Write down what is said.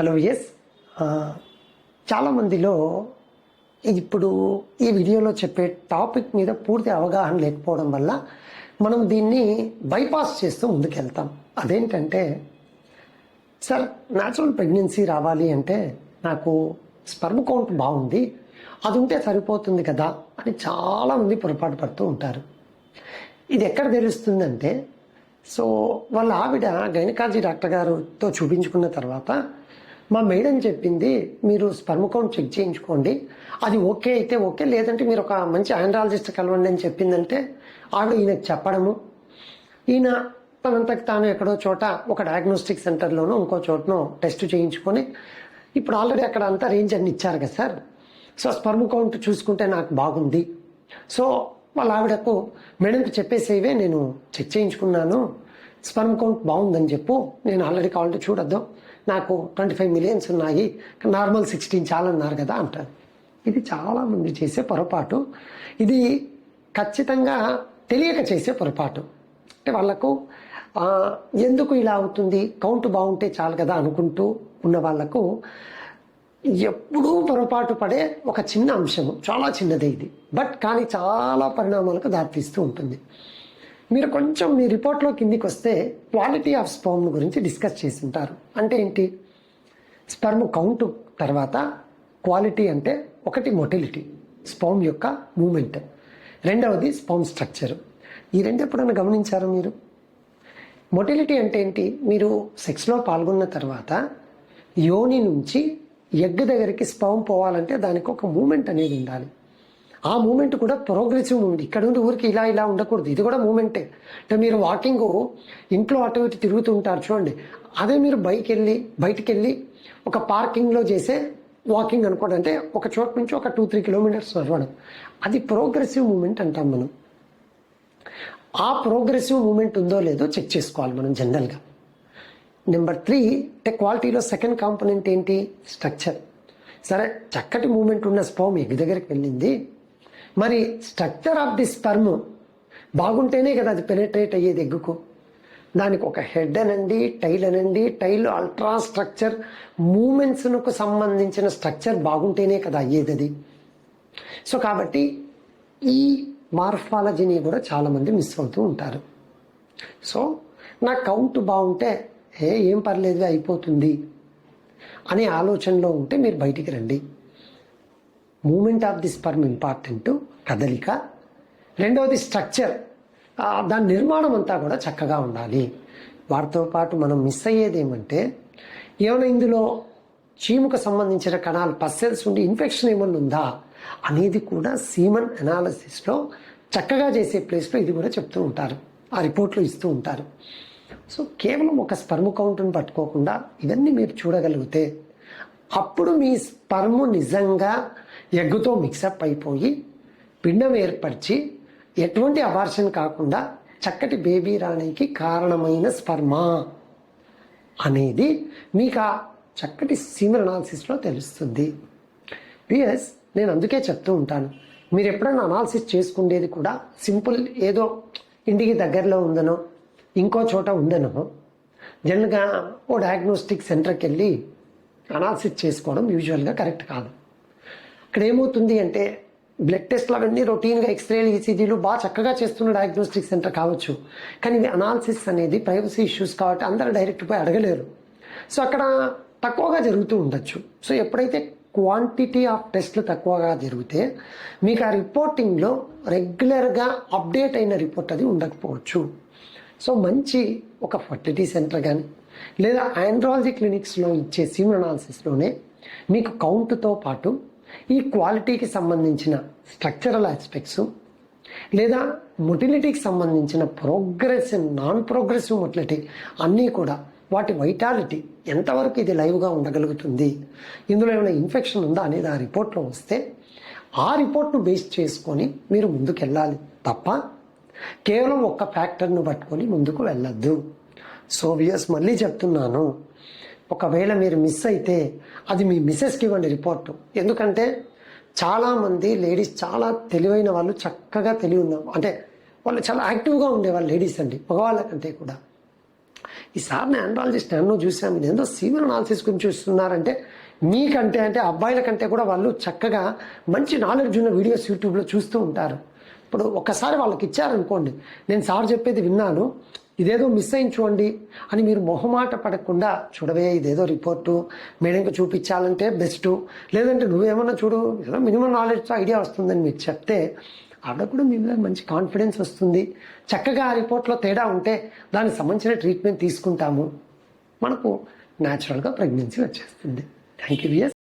Hello yes చాలామందిలో ఇప్పుడు ఈ వీడియోలో చెప్పే టాపిక్ మీద పూర్తి అవగాహన లేకపోవడం వల్ల మనం దీన్ని బైపాస్ చేస్తూ ముందుకెళ్తాం. అదేంటంటే సార్ న్యాచురల్ ప్రెగ్నెన్సీ రావాలి అంటే నాకు స్పర్మ్ కౌంట్ బాగుంది అది ఉంటే సరిపోతుంది కదా అని చాలామంది పొరపాటు పడుతూ ఉంటారు. ఇది ఎక్కడ తెలుస్తుందంటే సో వాళ్ళ ఆవిడ గైనకాలజీ డాక్టర్ గారుతో చూపించుకున్న తర్వాత మా మేడం చెప్పింది మీరు స్పర్మ్ కౌంట్ చెక్ చేయించుకోండి. అది ఓకే అయితే ఓకే లేదంటే మీరు ఒక మంచి ఆండ్రాలజిస్ట్ కలవండి అని చెప్పిందంటే ఆవిడ ఈయనకు చెప్పడము. ఈయన తనంతకు తాను ఎక్కడో చోట ఒక డయాగ్నోస్టిక్ సెంటర్లోనో ఇంకో చోటనో టెస్ట్ చేయించుకొని ఇప్పుడు ఆల్రెడీ అక్కడ అంతా రేంజ్ అన్ని ఇచ్చారు కదా సార్. సో స్పర్మ్ కౌంట్ చూసుకుంటే నాకు బాగుంది. సో వాళ్ళ ఆవిడకు మేడంకి చెప్పేసేవే నేను చెక్ చేయించుకున్నాను. స్పర్మ్ కౌంట్ బాగుందని చెప్పు. నేను ఆల్రెడీ కావాలంటే చూడొద్దాం. నాకు ట్వంటీ ఫైవ్ మిలియన్స్ ఉన్నాయి నార్మల్ సిక్స్టీన్ చాలన్నారు కదా అంటారు. ఇది చాలామంది చేసే పొరపాటు. ఇది ఖచ్చితంగా తెలియక చేసే పొరపాటు. అంటే వాళ్ళకు ఎందుకు ఇలా అవుతుంది? కౌంట్ బాగుంటే చాలు కదా అనుకుంటూ ఉన్న వాళ్ళకు ఎప్పుడూ పొరపాటు పడే ఒక చిన్న అంశము. చాలా చిన్నదే ఇది. బట్ కానీ చాలా పరిణామాలకు దారితీస్తూ ఉంటుంది. మీరు కొంచెం మీ రిపోర్ట్లో కిందికి వస్తే క్వాలిటీ ఆఫ్ స్పర్మ్ గురించి డిస్కస్ చేసి ఉంటారు అంటే ఏంటి? స్పర్మ్ కౌంట్ తర్వాత క్వాలిటీ అంటే ఒకటి మొటిలిటీ స్పర్మ్ యొక్క మూమెంట్. రెండవది స్పర్మ్ స్ట్రక్చర్. ఈ రెండు ఎప్పుడైనా గమనించారు మీరు? మొటిలిటీ అంటే ఏంటి? మీరు సెక్స్లో పాల్గొన్న తర్వాత యోని నుంచి ఎగ్ దగ్గరికి స్పర్మ్ పోవాలంటే దానికి ఒక మూమెంట్ అనేది ఉండాలి. ఆ మూమెంట్ కూడా ప్రోగ్రెసివ్ మూమెంట్. ఇక్కడ నుండి ఊరికి ఇలా ఇలా ఉండకూడదు. ఇది కూడా మూమెంటే. అంటే మీరు వాకింగ్ ఇంట్లో అటు ఇటు తిరుగుతూ ఉంటారు చూడండి. అదే మీరు బైక్ వెళ్ళి బయటికి వెళ్ళి ఒక పార్కింగ్లో చేసే వాకింగ్ అనుకోండి. అంటే ఒక చోట నుంచి ఒక టూ త్రీ కిలోమీటర్స్ నడవడం అది ప్రోగ్రెసివ్ మూమెంట్ అంటాం మనం. ఆ ప్రోగ్రెసివ్ మూమెంట్ ఉందో లేదో చెక్ చేసుకోవాలి మనం జనరల్గా. నెంబర్ త్రీ అంటే క్వాలిటీలో సెకండ్ కాంపోనెంట్ ఏంటి? స్ట్రక్చర్. సరే చక్కటి మూమెంట్ ఉన్న స్పర్మ్ ఎగ్ దగ్గరికి వెళ్ళింది. మరి స్ట్రక్చర్ ఆఫ్ ది స్పర్మ్ బాగుంటేనే కదా అది పెనట్రేట్ అయ్యేది ఎగ్గుకు. దానికి ఒక హెడ్ అనండి టైల్ అనండి టైల్ అల్ట్రా స్ట్రక్చర్ మూమెంట్స్కు సంబంధించిన స్ట్రక్చర్ బాగుంటేనే కదా అయ్యేది అది. సో కాబట్టి ఈ మార్ఫాలజీని కూడా చాలామంది మిస్ అవుతూ ఉంటారు. సో నా కౌంట్ బాగుంటే ఏ ఏం పర్లేదు అయిపోతుంది అనే ఆలోచనలో ఉంటే మీరు బయటికి రండి. Movement of the sperm important కదలిక. రెండవది స్ట్రక్చర్. దాని నిర్మాణం అంతా కూడా చక్కగా ఉండాలి. వాటితో పాటు మనం మిస్ అయ్యేది ఏమంటే ఏమైనా ఇందులో చీముకు సంబంధించిన కణాలు పస్సెల్స్ ఉండి ఇన్ఫెక్షన్ ఏమన్నా ఉందా అనేది కూడా సీమన్ అనాలసిస్లో చక్కగా చేసే ప్లేస్లో ఇది కూడా చెప్తూ ఉంటారు. ఆ రిపోర్ట్లు ఇస్తూ ఉంటారు. సో కేవలం ఒక స్పర్మ్ కౌంట్ని పట్టుకోకుండా ఇవన్నీ మీరు చూడగలిగితే అప్పుడు మీ స్పర్మ్ నిజంగా ఎగ్గుతో మిక్సప్ అయిపోయి పిండం ఏర్పరిచి ఎటువంటి అబార్షన్ కాకుండా చక్కటి బేబీ రాణికి కారణమైన స్పర్మా అనేది మీకు ఆ చక్కటి సీమర్ అనాలిసిస్లో తెలుస్తుంది. పిఎస్ నేను అందుకే చెప్తూ ఉంటాను. మీరు ఎప్పుడైనా అనాలిసిస్ చేసుకునేది కూడా సింపుల్ ఏదో ఇంటికి దగ్గరలో ఉందనో ఇంకో చోట ఉందనో జనరల్గా ఓ డయాగ్నోస్టిక్ సెంటర్కి వెళ్ళి అనాలిసిస్ చేసుకోవడం యూజువల్గా కరెక్ట్ కాదు. అక్కడ ఏమవుతుంది అంటే బ్లడ్ టెస్ట్లు అవన్నీ రొటీన్గా ఎక్స్రేలు ఈసీజీలు బాగా చక్కగా చేస్తున్న డయాగ్నోస్టిక్ సెంటర్ కావచ్చు. కానీ ఇది అనాలిసిస్ అనేది ప్రైవసీ ఇష్యూస్ కాబట్టి అందరూ డైరెక్ట్ పోయి అడగలేరు. సో అక్కడ తక్కువగా జరుగుతూ ఉండొచ్చు. సో ఎప్పుడైతే క్వాంటిటీ ఆఫ్ టెస్ట్లు తక్కువగా జరిగితే మీకు ఆ రిపోర్టింగ్లో రెగ్యులర్గా అప్డేట్ అయిన రిపోర్ట్ అది ఉండకపోవచ్చు. సో మంచి ఒక ఫర్టిలిటీ సెంటర్ కానీ లేదా ఆండ్రాలజీ క్లినిక్స్లో ఇచ్చే సీమ్ అనాలిసిస్లోనే మీకు కౌంట్తో పాటు ఈ క్వాలిటీకి సంబంధించిన స్ట్రక్చరల్ ఆస్పెక్ట్స్ లేదా మొటిలిటీకి సంబంధించిన ప్రోగ్రెసివ్ నాన్ ప్రోగ్రెసివ్ మొటిలిటీ అన్నీ కూడా వాటి వైటాలిటీ ఎంతవరకు ఇది లైవ్గా ఉండగలుగుతుంది ఇందులో ఏమైనా ఇన్ఫెక్షన్ ఉందా అనేది ఆ రిపోర్ట్లో వస్తే ఆ రిపోర్ట్ను బేస్ చేసుకొని మీరు ముందుకు వెళ్ళాలి తప్ప కేవలం ఒక్క ఫ్యాక్టర్ను పట్టుకొని ముందుకు వెళ్ళొద్దు. సో వియర్స్ మళ్ళీ చెప్తున్నాను. ఒకవేళ మీరు మిస్ అయితే అది మీ మిస్సెస్కి ఇవ్వండి రిపోర్టు ఎందుకంటే చాలామంది లేడీస్ చాలా తెలివైన వాళ్ళు చక్కగా తెలివి ఉన్నారు అంటే వాళ్ళు చాలా యాక్టివ్గా ఉండేవాళ్ళు లేడీస్ అండి మగవాళ్ళ కంటే కూడా. ఈసారి నేను ఆండ్రాలజిస్ట్ ఎన్నో చూసాను నేను ఏదో సీనియర్ అనాలిసిస్ గురించి చూస్తున్నారంటే మీకంటే అంటే అబ్బాయిల కంటే కూడా వాళ్ళు చక్కగా మంచి నాలెడ్జ్ ఉన్న వీడియోస్ యూట్యూబ్లో చూస్తూ ఉంటారు. ఇప్పుడు ఒకసారి వాళ్ళకి ఇచ్చారనుకోండి నేను సార్ చెప్పేది విన్నాను. ఇదేదో మిస్ అయింది చూడండి అని మీరు మొహమాట పడకుండా చూడవే ఇదేదో రిపోర్టు. మేడంకి చూపించాలంటే బెస్ట్. లేదంటే నువ్వేమన్నా చూడు ఏదో మినిమం నాలెడ్జ్తో ఐడియా వస్తుందని మీరు చెప్తే ఆవిడ కూడా మీ మీద మంచి కాన్ఫిడెన్స్ వస్తుంది. చక్కగా ఆ రిపోర్ట్లో తేడా ఉంటే దానికి సంబంధించిన ట్రీట్మెంట్ తీసుకుంటాము. మనకు న్యాచురల్గా ప్రెగ్నెన్సీ వచ్చేస్తుంది. Thank you VS